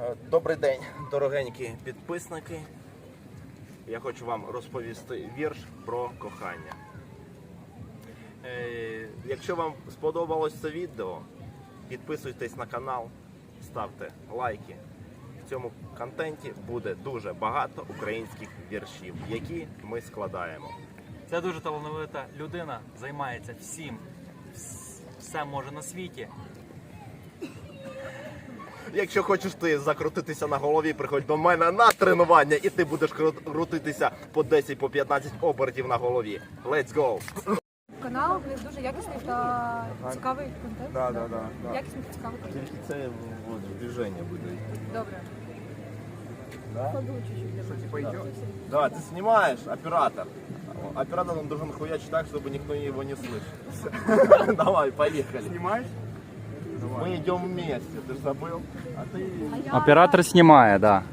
Е, Добрий день, дорогенькі підписники. Я хочу вам розповісти вірш про кохання. Е, Якщо вам сподобалось це відео, підписуйтесь на канал, ставте лайки. В цьому контенті буде дуже багато українських віршів, які ми складаємо. Це дуже талановита людина, займається всім, все може на світі. Якщо хочеш ти закрутитися на голові, приходь до мене на тренування, і ти будеш кру- крутитися по 10 по 15 обертів на голові. Let's go! Канал в них дуже якісний та цікавий контент. Да, да, да, да. Якісний та цікавий контент. Тільки це от, движення буде. Добре. Да? Кладу чуть-чуть для мене. Типа идет? Да, ты снимаешь, оператор. Оператор он должен хуячить так, чтобы никто его не слышал. Давай, поехали. Снимаешь? Мы идем вместе, ты ж забыл? А ты... Оператор знімає, да.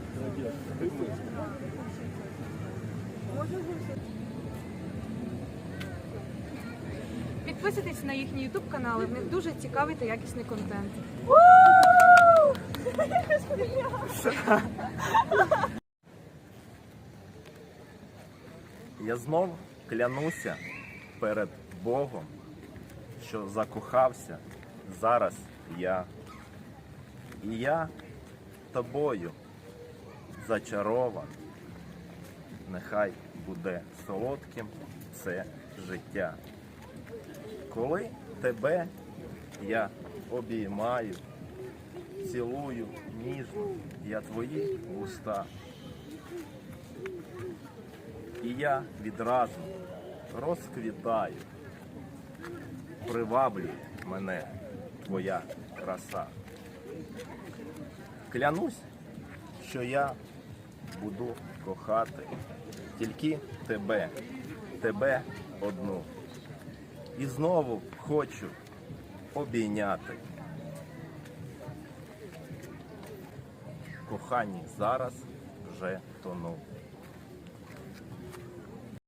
Підписуйтесь на їхні YouTube канали, в них дуже цікавий та якісний контент. Я знов клянуся перед Богом, що закохався зараз я. І я тобою зачарован. Нехай буде солодким це життя. Коли тебе я обіймаю, цілую ніжно я твої уста. І я відразу розквітаю, приваблює мене твоя краса. Клянусь, що я буду кохати тільки тебе, тебе одну. І знову хочу обійняти. Кохані зараз вже тону.